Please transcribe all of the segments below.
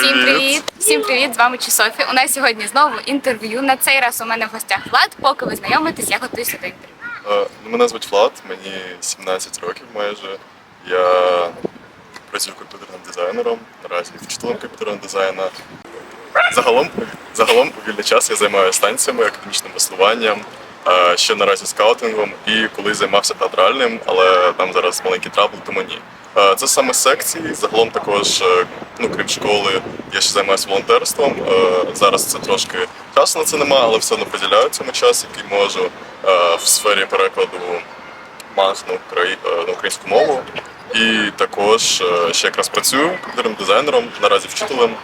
Всім привіт! Всім привіт! З вами Чусофі. У нас сьогодні знову інтерв'ю. На цей раз у мене в гостях Влад. Поки ви знайомитесь, я готуюся до інтерв'ю. Е, ну, Мене звуть Влад, мені 17 років майже. Я працюю комп'ютерним дизайнером, наразі вчителем комп'ютерного дизайну. Загалом, загалом у вільний час я займаюся танцями, академічним веслуванням, е, ще наразі скаутингом і колись займався театральним, але там зараз маленький трабл, тому ні. Е, Це саме секції. Загалом також, е, ну крім школи, я ще займаюся волонтерством. Е, Зараз це трошки часу на це нема, але все одно приділяю цьому час, який можу в сфері перекладу манг на, украї... на українську мову. І також ще якраз працюю комп'ютерним дизайнером, наразі вчителем,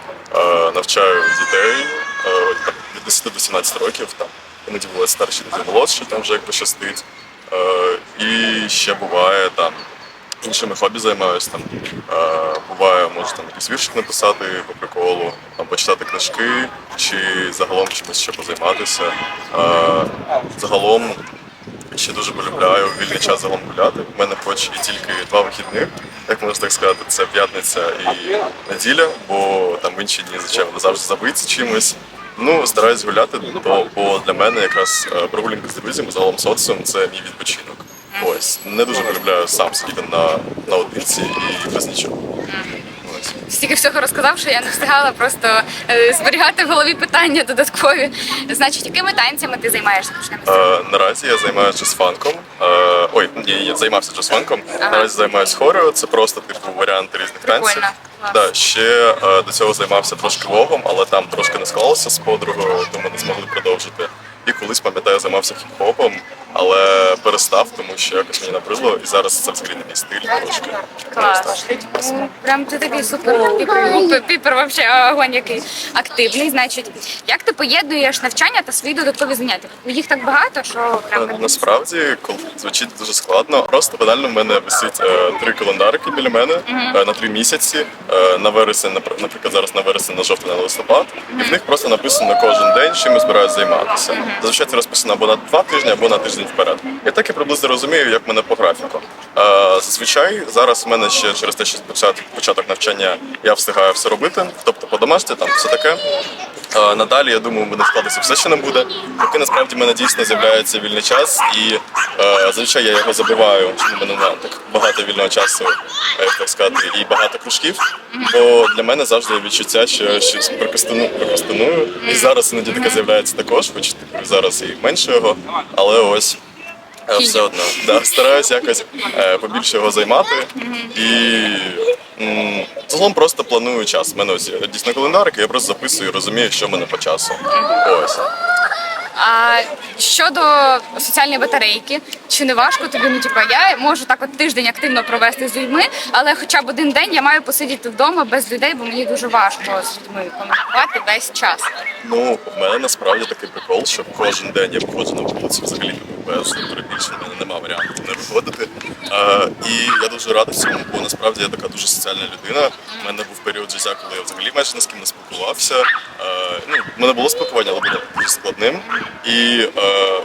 навчаю дітей від 10 до 17 років. Там іноді бувають старші, іноді молодші, там вже як пощастить. І ще буває там іншими хобі займаюся. Там е, буває, можу там якийсь віршик написати по приколу, там почитати книжки чи загалом чимось ще позайматися. Е, Загалом ще дуже полюбляю вільний час загалом гуляти. У мене хоч і тільки два вихідних, як можна так сказати, це п'ятниця і неділя, бо там в інші дні звичайно завжди забиті чимось. Ну, стараюсь гуляти, бо, бо для мене якраз е, прогулянка з друзями, загалом соціум це мій відпочинок. Ось не дуже полюбляю сам сидіти на наодинці і без нічого. Ось. Стільки всього розказав, що я не встигала просто е, зберігати в голові питання додаткові. Значить, якими танцями ти займаєшся? Почнемо з цього. Е, наразі я займаюся джаз-фанком. Е, ой, ні, я займався джаз-фанком. Ага. Наразі займаюся хорео. Це просто типу варіант різних танців. Прикольно. Клас. Да, ще е, до цього займався трошки вогом, але там трошки не склалося з подругою, тому не змогли продовжити. І колись пам'ятаю, займався хіп-хопом, але перестав, тому що якось мені набридло, і зараз це взагалі не мій стиль трошки. Клас. Ну, Прям ти такий супер піпер, піпер вообще огонь який активний. Значить, як ти поєднуєш навчання та свої додаткові заняття? Їх так багато, що прям Е, Насправді коли звучить дуже складно. Просто банально в мене висить е, три календарики біля мене е, на три місяці. Е, на вересень, напр- наприклад, зараз на вересень, на жовтень, на листопад, і в них просто написано кожен день, чим я збираюся займатися. Зазвичай це розписано або на два тижні, або на тиждень вперед. Я так і приблизно розумію, як в мене по графіку. Е, зазвичай зараз в мене ще через те, що початок, навчання я встигаю все робити, тобто по домашці, там все таке. Надалі, я думаю, буде складатися все, що не буде. Поки насправді в мене дійсно з'являється вільний час, і е, зазвичай я його забиваю, що в мене немає так багато вільного часу, е, так сказати, і багато кружків. Бо для мене завжди є відчуття, що щось прокрастину, прокрастиную. І зараз іноді таке з'являється також, хоч типу, зараз і менше його, але ось. Е, Все одно да, стараюсь якось е, побільше його займати і м, загалом просто планую час. У мене ось дійсно календарик, і я просто записую і розумію, що в мене по часу. Ось. А щодо соціальної батарейки, чи не важко тобі? Ну типа я можу так от тиждень активно провести з людьми, але хоча б один день я маю посидіти вдома без людей, бо мені дуже важко з людьми комунікувати весь час. Ну, в мене насправді такий прикол, що кожен день я виходжу на вулицю взагалі без перебільшення, в мене немає варіанту не виходити. І я дуже радий цьому, бо насправді я така дуже соціальна людина. У мене був період життя, коли я взагалі майже ні з ким не спілкувався. Ну, в мене було спілкування, але було дуже складним. І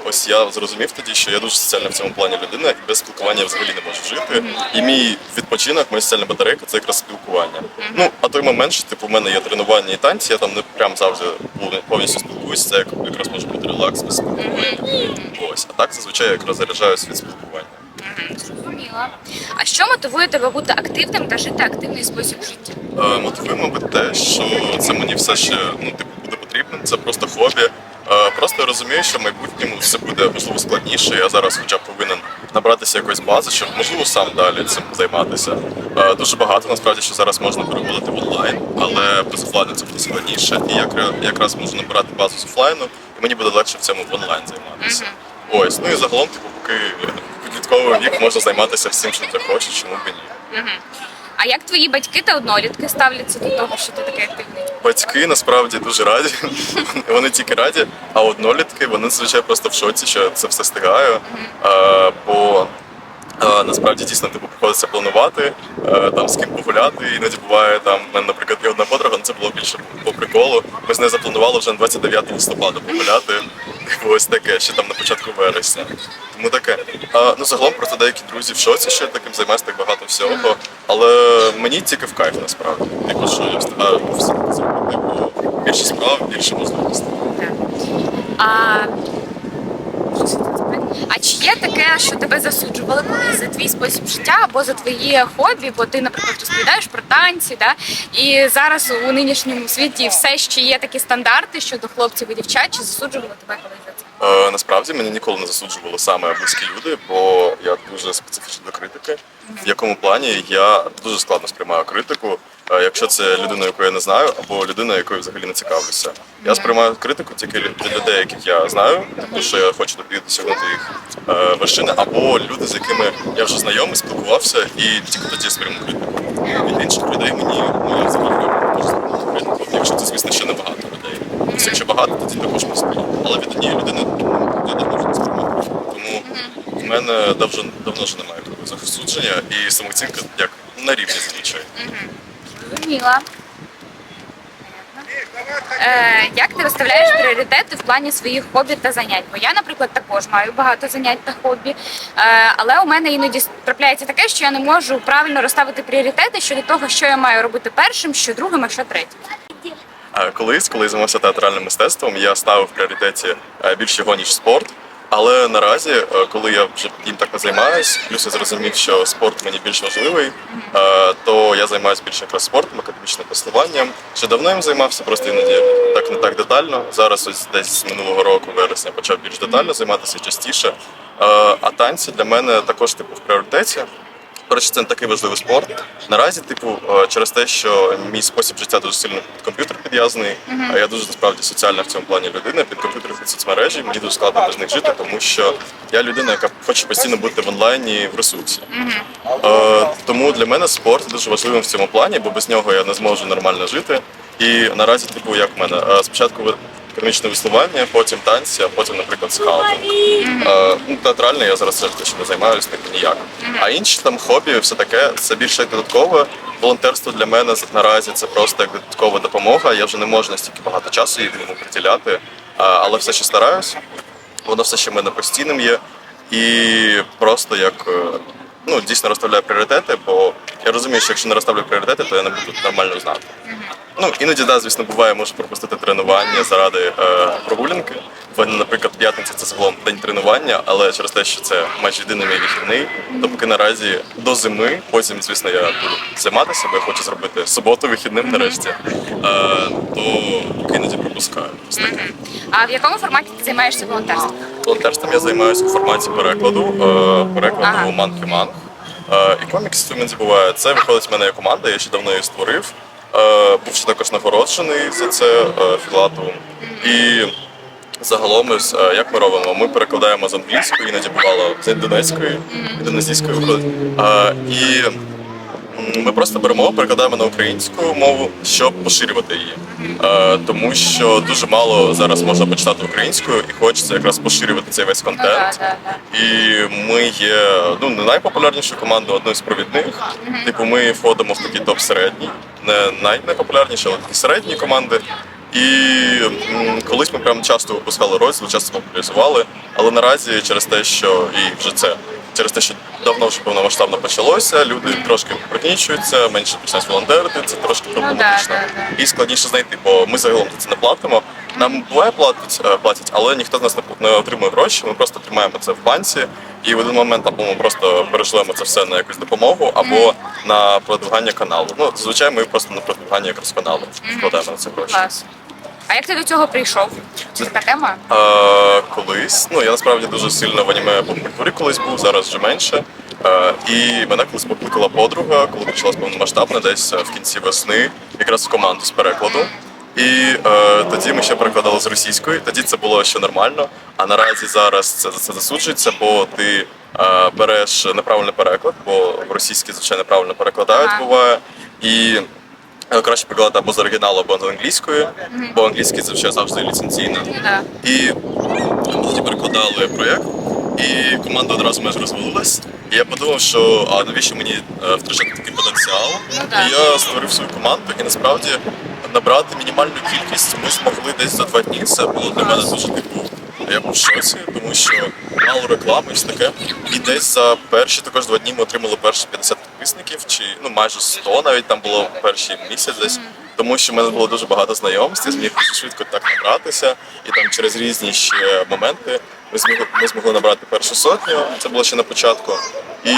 ось я зрозумів тоді, що я дуже соціальна в цьому плані людина, і без спілкування я взагалі не можу жити. І мій відпочинок, моя соціальна батарейка це якраз спілкування. Ну, а той момент, що типу, в мене є тренування і танці, я там не прям завжди повністю спілкуюся, це як- якраз може бути релакс без спілкування. Ось, а так зазвичай я якраз заряджаюсь від спілкування. Зрозуміла. А що мотивує тебе бути активним та жити активний спосіб життя? Е, Мотивує, мабуть, те, що це мені все ще ну, типу, буде потрібно. Це просто хобі. Е, Просто я розумію, що в майбутньому все буде можливо складніше. Я зараз хоча б повинен набратися якоїсь бази, щоб можливо сам далі цим займатися. Е, Дуже багато насправді, що зараз можна переводити в онлайн, але без офлайну це буде складніше. І я якраз можу набирати базу з офлайну, і мені буде легше в цьому в онлайн займатися. Ось, ну і загалом, типу, поки підлітковий вік можна займатися всім, чим хочеш, чому б і ні. А як твої батьки та однолітки ставляться до того, що ти такий активний? Батьки насправді дуже раді. Вони тільки раді, а однолітки вони зазвичай просто в шоці, що це все встигаю. Бо насправді дійсно типу приходиться планувати, е, там з ким погуляти. Іноді буває там, в мене, наприклад, є одна подруга, ну це було більше по приколу. Ми з нею запланували вже на 29 листопада погуляти. Типу, Ось таке, ще там на початку вересня. Тому таке. А, ну загалом просто деякі друзі в шоці, що я таким займаюся так багато всього. Але мені тільки в кайф насправді. Типу, що я встигаю все зробити. більше можливостей. А? А чи є таке, що тебе засуджували колись за твій спосіб життя або за твої хобі? Бо ти, наприклад, розповідаєш про танці, да? і зараз у нинішньому світі все ще є такі стандарти щодо хлопців і дівчат, чи засуджували тебе колись за це? Е, насправді мені ніколи не засуджували саме близькі люди, бо я дуже специфічний до критики. В якому плані я дуже складно сприймаю критику, якщо це людина, яку я не знаю, або людина, якою взагалі не цікавлюся. Я сприймаю критику тільки для людей, яких я знаю, тому що я хочу досягнути їх е, вершини, або люди, з якими я вже знайомий, спілкувався, і тільки тоді сприйму критику. Від інших людей мені ну, я взагалі не можу сприймати критику, якщо це, звісно, ще не багато людей. Тобто, якщо багато, тоді також можу сприйняти. Але від однієї людини ну, я не сприймаю. Тому в мене давно, вже немає такого засудження і самооцінка як на рівні зазвичай. Зрозуміла. Е, як ти розставляєш пріоритети в плані своїх хобі та занять? Бо я, наприклад, також маю багато занять та хобі, е, але у мене іноді трапляється таке, що я не можу правильно розставити пріоритети щодо того, що я маю робити першим, що другим, а що третім. Колись, коли займався театральним мистецтвом, я ставив в пріоритеті е, більш його, ніж спорт. Але наразі, е, коли я вже їм так не займаюсь, плюс я зрозумів, що спорт мені більш важливий, е, то я займаюся більше якраз спортом, академічним послуванням. Ще давно їм займався, просто іноді так не так детально. Зараз ось десь з минулого року, вересня, почав більш детально займатися частіше. Е, А танці для мене також типу в пріоритеті. Коротше, це не такий важливий спорт. Наразі, типу, е, через те, що мій спосіб життя дуже сильно під комп'ютер підв'язаний, а я дуже насправді соціальна в цьому плані людина, під комп'ютер під соцмережі, мені дуже складно без них жити, тому що я людина, яка хоче постійно бути в онлайні в ресурсі. Е, тому для мене спорт дуже важливим в цьому плані, бо без нього я не зможу нормально жити. І наразі, типу, як в мене, е, спочатку керамічне веслування, потім танці, а потім, наприклад, скаутинг. Е, ну, я зараз теж не займаюся типу, ніяк. А інші там хобі, все таке, це більше додаткове. Волонтерство для мене наразі це просто як додаткова допомога. Я вже не можу настільки багато часу їм приділяти, а, але все ще стараюсь. Воно все ще в мене постійним є. І просто як е, ну, дійсно розставляю пріоритети, бо я розумію, що якщо не розставлю пріоритети, то я не буду нормально знати. Ну, іноді, да, звісно, буває, можу пропустити тренування заради е, прогулянки. Мене, наприклад, п'ятниця це загалом день тренування, але через те, що це майже єдиний мій вихідний, то поки наразі до зими, потім, звісно, я буду займатися, бо я хочу зробити суботу вихідним нарешті, е, то поки іноді пропускаю. Ось таке. А в якому форматі ти займаєшся волонтерством? Волонтерством я займаюся у форматі перекладу, е, перекладу Ага. манки манг. Е, І комікс іноді буває. Це виходить в мене є команда, я ще давно її створив. Е, Був ще також нагороджений за це е, філатовим. І загалом, ось, е, як ми робимо? Ми перекладаємо з англійської, іноді бувало з індонезької, індонезійської виходить. І ми просто беремо, перекладаємо на українську мову, щоб поширювати її. Е, тому що дуже мало зараз можна почитати українською, і хочеться якраз поширювати цей весь контент. І ми є ну не найпопулярнішу команду, одною з провідних. Типу, ми входимо в такий топ середній, не най- найпопулярніші, але такі середні команди. І колись ми прям часто випускали розділ, часто популяризували. Але наразі через те, що і вже це через те, що давно вже повномасштабно почалося, люди трошки пригнічуються, менше починають волонтерити, це трошки проблематично. да, да. І складніше знайти, бо ми загалом за це не платимо. Нам буває платять, е, платять, але ніхто з нас не, отримує гроші. Ми просто тримаємо це в банці, і в один момент або ми просто перешлемо це все на якусь допомогу, або на продвигання каналу. Ну, звичайно, ми просто на продвигання якраз каналу вкладаємо на це гроші. Клас. А як ти до цього прийшов? Це така тема? Е, колись. Ну я насправді дуже сильно в аніме культурі колись був, зараз вже менше. Е, і мене колись покликала подруга, коли почалась повномасштабна, десь е, в кінці весни, якраз в команду з перекладу. І е, тоді ми ще перекладали з російської, тоді це було ще нормально. А наразі зараз це це засуджується, бо ти е, береш неправильний переклад, бо в російській, звичайно, неправильно перекладають, буває. І е, краще перекладати або з оригіналу, або з англійської, бо англійський звичайно завжди ліцензійно. І тоді перекладали проєкт, і команда одразу майже розвалилась. І я подумав, що а навіщо мені е, втрачати такий потенціал? Ну. І я створив свою команду і насправді набрати мінімальну кількість ми змогли десь за два дні. Це було для мене дуже типу. Я був в шоці, тому що мало реклами і все таке. І десь за перші також два дні ми отримали перші 50 підписників, чи ну майже 100 навіть там було перший місяць десь. Тому що в мене було дуже багато знайомств, я зміг дуже швидко так набратися, і там через різні ще моменти ми змогли, ми змогли набрати першу сотню. Це було ще на початку. І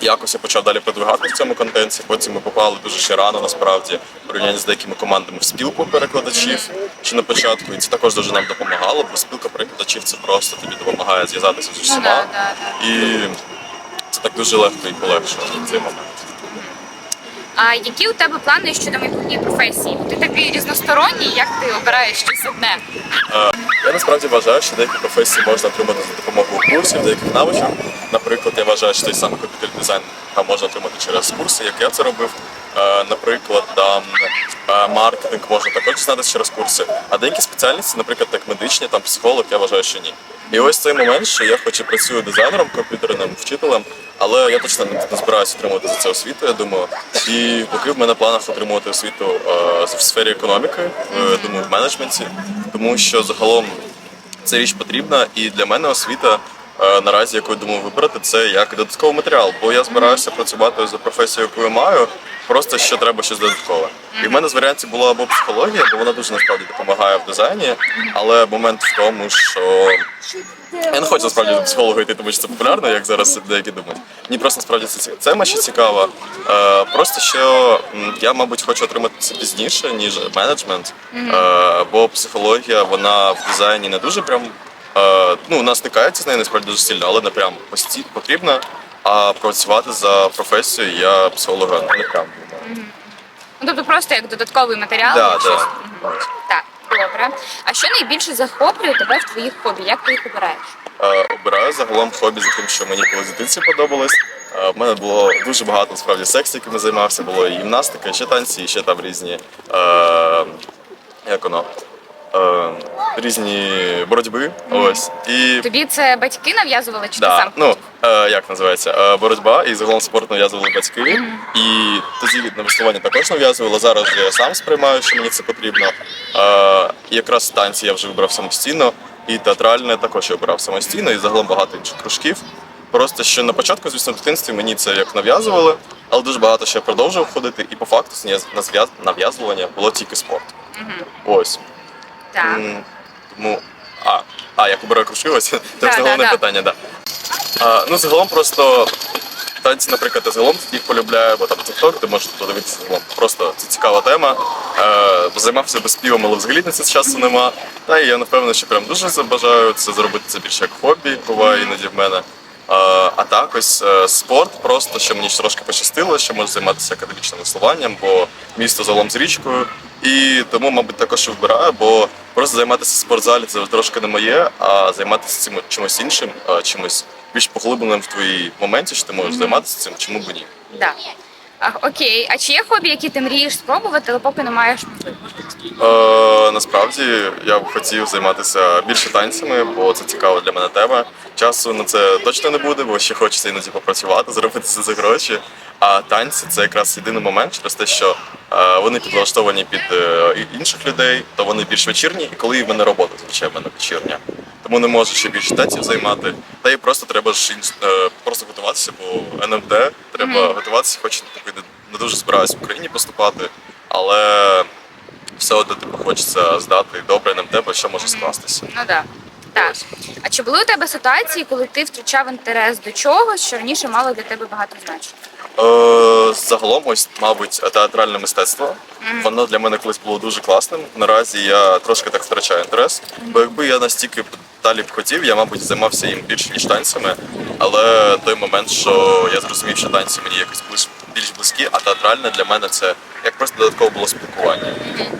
якось я почав далі продвигатися в цьому контенті. Потім ми попали дуже ще рано, насправді, в порівнянні з деякими командами в спілку перекладачів ще на початку. І це також дуже нам допомагало, бо спілка перекладачів це просто тобі допомагає зв'язатися з усіма. Ну. І це так дуже легко і полегшує цей момент. А які у тебе плани щодо майбутньої професії? Ти такий різносторонній, як ти обираєш щось одне? Е, Я насправді вважаю, що деякі професії можна отримати за допомогою курсів, деяких навичок. Наприклад, я вважаю, що той самий комп'ютерний дизайн там можна отримати через курси, як я це робив. Е, Наприклад, там е, маркетинг можна також дізнатися через курси. А деякі спеціальності, наприклад, як медичні, там психолог, я вважаю, що ні. І ось цей момент, що я хоч і працюю дизайнером, комп'ютерним вчителем, але я точно не збираюся отримувати за це освіту, я думаю. І поки в мене планах отримувати освіту е, в сфері економіки, е, думаю, в менеджменті, тому що загалом ця річ потрібна, і для мене освіта е, наразі, яку я думаю вибрати, це як додатковий матеріал. Бо я збираюся працювати за професією, яку я маю, просто що треба щось додаткове. І в мене з варіантів була або психологія, бо вона дуже насправді допомагає в дизайні. Але момент в тому, що я не хочу насправді до психолога йти, тому що це популярно, як зараз деякі думають. Мені просто насправді це тема ще цікава. Е, просто що я, мабуть, хочу отримати це пізніше, ніж менеджмент. Е, бо психологія, вона в дизайні не дуже прям. Е, ну, вона стикається з нею насправді дуже сильно, але не прям постійно потрібна. А працювати за професією я психолога не прям. Ну, тобто просто як додатковий матеріал. Да, як щось. да. Мгм. Так, добре. А що найбільше захоплює тебе в твоїх хобі? Як ти їх обираєш? Е, обираю загалом хобі за тим, що мені коли з дитинці подобалось. Е, В мене було дуже багато насправді сексу, якими займався. Було і гімнастика, і ще танці, і ще там різні. Е, як воно? Е, різні боротьби. Ось. І Тобі це батьки нав'язували чи ти Да, сам? ну е, як називається е, боротьба і загалом спорт нав'язували батьки. І тоді на веслування також нав'язували. Зараз я сам сприймаю, що мені це потрібно. Е, і якраз танці я вже вибрав самостійно, і театральне також я обирав самостійно, і загалом багато інших кружків. Просто що на початку, звісно, в дитинстві мені це як нав'язували, але дуже багато ще продовжував ходити, і по факту на зв'яз- нав'язування було тільки спорт. Ось. Так. М, Тому. А, а як обираю кружки, це Да, головне питання, так. Да. А, ну, загалом просто танці, наприклад, я загалом їх полюбляю, бо там TikTok, ти можеш подивитися загалом. Просто це цікава тема. Е, займався би співом, але взагалі на це часу нема. Та і я напевно, що прям дуже забажаю це зробити це більше як хобі, буває іноді в мене. А, також так ось е, спорт, просто що мені трошки пощастило, що можу займатися академічним веслуванням, бо місто залом з річкою. І тому, мабуть, також і вибираю, бо просто займатися в спортзалі це трошки не моє, а займатися цим чимось іншим, чимось більш поглибленим в твоїй моменті, що ти можеш займатися цим, чому б ні. Да. А, окей, а чи є хобі, які ти мрієш спробувати, але поки не маєш? Е, насправді я б хотів займатися більше танцями, бо це цікава для мене тема. Часу на це точно не буде, бо ще хочеться іноді попрацювати, заробити це за гроші. А танці це якраз єдиний момент через те, що е, вони підлаштовані під е, інших людей, то вони більш вечірні, і коли в мене робота, звичайно, в мене вечірня. Тому не можу ще більше танців займати. Та й просто треба ж е, просто готуватися, бо НМТ треба готуватися, хоч поки не, дуже збираюся в Україні поступати, але все одно типу хочеться здати добре на тебе, що може скластися. Ну да. Так. А чи були у тебе ситуації, коли ти втрачав інтерес до чогось, що раніше мало для тебе багато значення? Е, загалом, ось, мабуть, театральне мистецтво. Воно для мене колись було дуже класним. Наразі я трошки так втрачаю інтерес. Бо якби я настільки далі б хотів, я, мабуть, займався їм більше, ніж танцями. Але той момент, що я зрозумів, що танці мені якось ближ- більш близькі, а театральне для мене це як просто додатково було спілкування.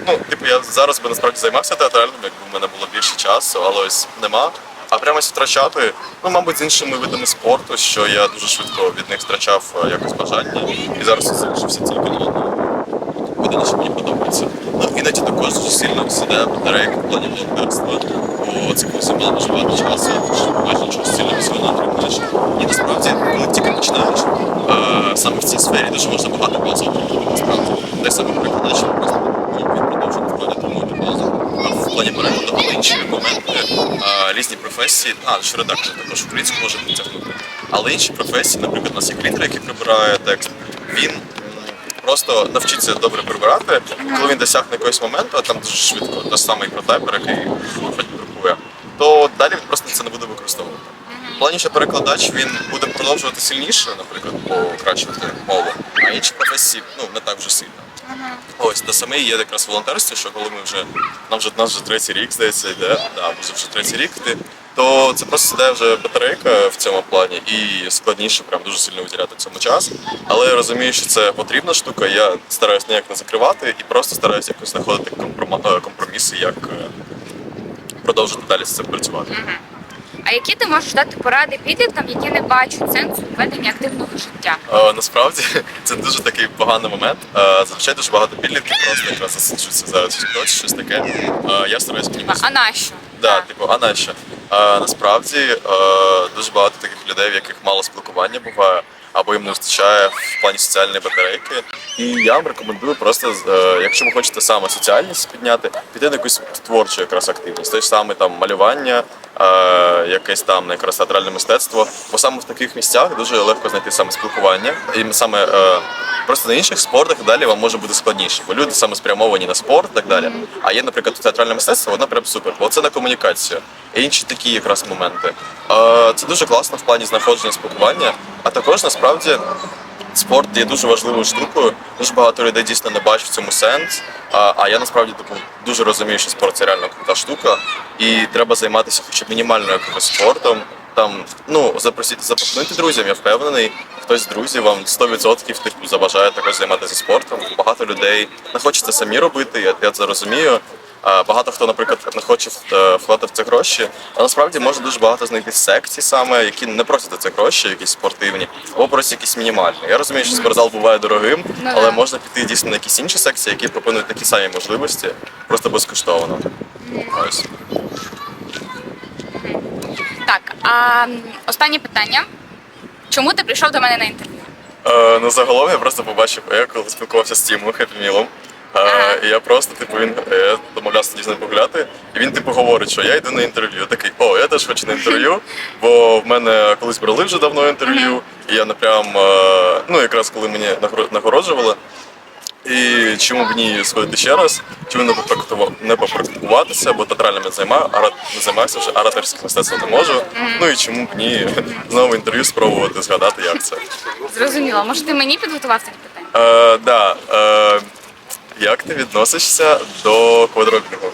Ну, типу, я зараз би насправді займався театральним, якби в мене було більше часу, але ось нема. А прямо втрачати, ну, мабуть, з іншими видами спорту, що я дуже швидко від них втрачав е, якось бажання. І зараз я залишився тільки на одному що мені подобається. Ну, іноді також дуже сильно сідає батарейка в плані волонтерства, бо це коли займало дуже часу, майже нічого сильно всього не отримуєш. І насправді, коли тільки починаєш, е, саме в цій сфері дуже можна багато базу отримати, насправді. Те саме перекладач, просто він продовжує насправді отримувати базу. В плані перекладу, але інші моменти, різні професії, а, що редактор також українську може підтягнути. Але інші професії, наприклад, у нас є клітер, який прибирає текст, він просто навчиться добре прибирати. Коли він досягне якогось моменту, а там дуже швидко, той самий протайпер, який хоч друкує, то далі він просто це не буде використовувати. В плані, що перекладач він буде продовжувати сильніше, наприклад, покращувати мову, а інші професії ну не так вже сильно. Ось те саме є якраз волонтерство, що коли ми вже нам вже нас вже третій рік, здається, йде, да, може вже третій рік йти, то це просто сідає вже батарейка в цьому плані, і складніше прям дуже сильно виділяти цьому час. Але я розумію, що це потрібна штука. Я стараюсь ніяк не закривати і просто стараюсь якось знаходити е, компроміси, як е, продовжити далі з цим працювати. А які ти можеш дати поради підліткам, які не бачать сенсу ведення активного життя? Е, насправді це дуже такий поганий момент. Е, зазвичай дуже багато підлітків просто якраз засиджуються зараз в щось таке. Е, я стараюсь Типа, а нащо? Да, Так. типу, а на що? А, насправді е, дуже багато таких людей, в яких мало спілкування буває, або їм не вистачає в плані соціальної батарейки. І я вам рекомендую просто, е, якщо ви хочете саме соціальність підняти, піти на якусь творчу якраз активність. Те ж саме там малювання, е, якесь там якраз театральне мистецтво. Бо саме в таких місцях дуже легко знайти саме спілкування. І саме е, просто на інших спортах далі вам може бути складніше, бо люди саме спрямовані на спорт і так далі. А є, наприклад, театральне мистецтво, воно прям супер, бо це на комунікацію. І інші такі якраз моменти. Е, Це дуже класно в плані знаходження спілкування, а також насправді. Спорт є дуже важливою штукою. Дуже багато людей дійсно не бачать в цьому сенс. А, а я насправді типу, дуже розумію, що спорт це реально крута штука, і треба займатися хоча б мінімально якимось спортом. Там ну запросіть запропонуйте друзям, я впевнений. Хтось з друзів вам 100% типу забажає також займатися спортом. Багато людей не хочуть це самі робити. Я, я це розумію. Багато хто, наприклад, не хоче е, вкладати в це гроші, а насправді можна дуже багато знайти секцій саме, які не просять за це гроші, якісь спортивні, або просять якісь мінімальні. Я розумію, що спортзал буває дорогим, Ну але можна піти дійсно на якісь інші секції, які пропонують такі самі можливості, просто безкоштовно. Ось. Так, а останнє питання. Чому ти прийшов до мене на інтерв'ю? Е, ну загалом я просто побачив, я коли спілкувався з Тімом Хеппі Ага. і я просто, типу, він е, я домовлявся дійсно погуляти, і він типу говорить, що я йду на інтерв'ю. Я такий, о, я теж хочу на інтерв'ю, бо в мене колись брали вже давно інтерв'ю, і я не прям, е, ну якраз коли мені нагоро- нагороджували. І чому б ні сходити ще раз, чому не не попрактикуватися, бо театральним займаю, ара- не займаюся вже, ораторським мистецтвом не можу. Ну і чому б ні знову інтерв'ю спробувати згадати, як це. Зрозуміло, може ти мені підготував такі питання? Е, да, е, як ти відносишся до квадробінгу?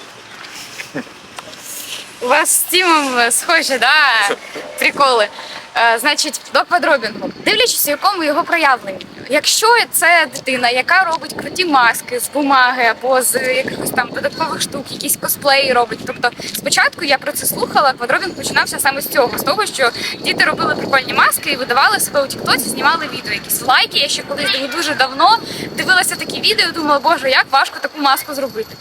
У вас з Тімом е, схожі, да? Приколи. Е, значить, до квадробінгу. Дивлячись, у якому його проявленні. Якщо це дитина, яка робить круті маски з бумаги або з якихось там додаткових штук, якісь косплеї робить. Тобто, спочатку я про це слухала, квадробінг починався саме з цього, з того, що діти робили прикольні маски і видавали себе у Тіктоці, знімали відео. Якісь лайки. Я ще колись дуже давно дивилася такі відео, думала, боже, як важко таку маску зробити.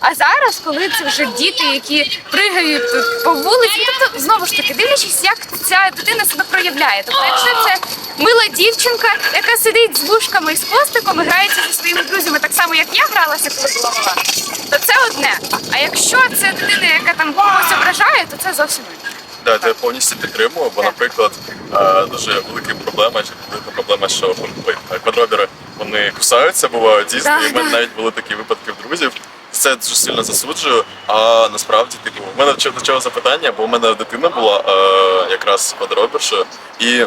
А зараз, коли це вже діти, які пригають по вулиці, тобто знову ж таки, дивлячись, як ця дитина себе проявляє. Тобто, якщо це мила дівчинка, яка сидить з вушками і з хвостиком і грається зі своїми друзями, так само як я гралася, коли була мала, то це одне. А якщо це дитина, яка там когось ображає, то це зовсім інше. Да, я повністю підтримую, бо, наприклад, е, дуже велика проблема, чи велика проблема, що ой, квадробіри вони кусаються, бувають дійсно. Да, і в мене да. навіть були такі випадки в друзів. Це дуже сильно засуджую. А насправді, типу, в мене до чого запитання, бо в мене дитина була е, якраз квадробіршою, і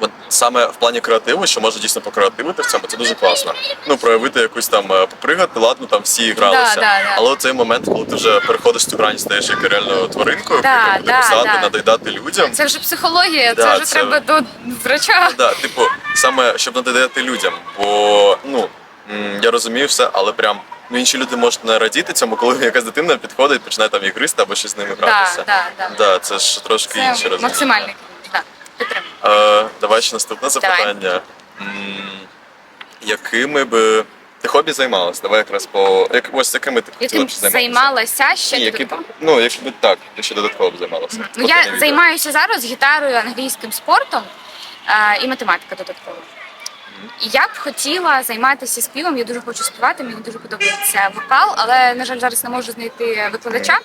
от саме в плані креативу, що можна дійсно покреативити в цьому, це дуже класно. Ну, проявити якусь там е, попригати, ладно, там всі гралися. Да, да, да. Але цей момент, коли ти вже переходиш цю грань, стаєш як реально тваринкою, Да, да, кусати, да. надоїдати людям. Це вже психологія, це вже це- треба до врача. Да, типу, саме щоб надоїдати людям. Бо ну я розумію все, але прям ну інші люди можуть не радіти цьому, коли якась дитина підходить, починає там їх гристи або щось з ними гратися. да, да. Да, це ж трошки Це інше розумію. максимальний да, підтримую. Е, давай ще наступне запитання. М, якими би ти хобі займалась? Давай якраз по як ось якими ти хотіла Яким б займатися? займалася ще Ні, які б- додатково? ну, якби так, якщо додатково б займалася. Ну, Поки не я відео. займаюся зараз гітарою, англійським спортом е, і математика додатково. І я б хотіла займатися співом. Я дуже хочу співати, мені дуже подобається вокал, але на жаль, зараз не можу знайти викладача.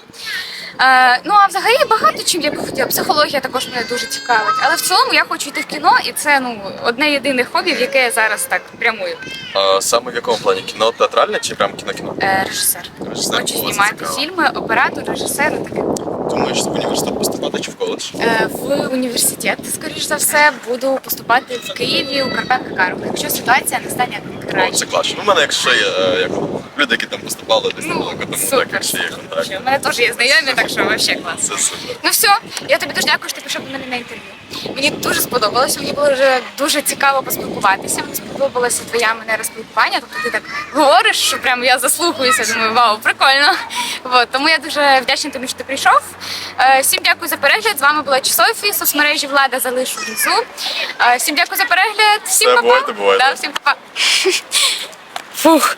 Е, ну а взагалі багато чим я би хотіла. Психологія також мене дуже цікавить. Але в цілому я хочу йти в кіно, і це ну одне єдине хобі, в яке я зараз так прямую. А саме в якому плані? Кіно театральне чи прям кіно-кіно? Е, режисер. Режисер, Хочу знімати фільми, оператор, режисер. ну, Таке. Думаєш, в університет поступати чи в коледж? Е, в університет, скоріш за все, буду поступати в Києві у Карпенка Карова, якщо ситуація не стане краще. це класно. Ну, в мене якщо є е, як, люди, які там поступали десь Ну, недалеко, тому супер. так, ще є контакт. У мене теж є знайомі, так що вообще клас. Це супер. Ну все, я тобі дуже дякую, що ти пішов до мене на інтерв'ю. Мені дуже сподобалося, мені було вже дуже цікаво поспілкуватися. Мені сподобалося твоя мене розпілкування. Тобто ти так говориш, що прямо я заслухаюся. Думаю, вау, прикольно. Вот, тому я дуже вдячна тобі, що ти прийшов. Е, Всім дякую за перегляд. З вами була Часофі, соцмережі влада залишу внизу. Е, Всім дякую за перегляд. Всім Все, па-па. бувайте, бувайте. Да, всім па-па. Фух.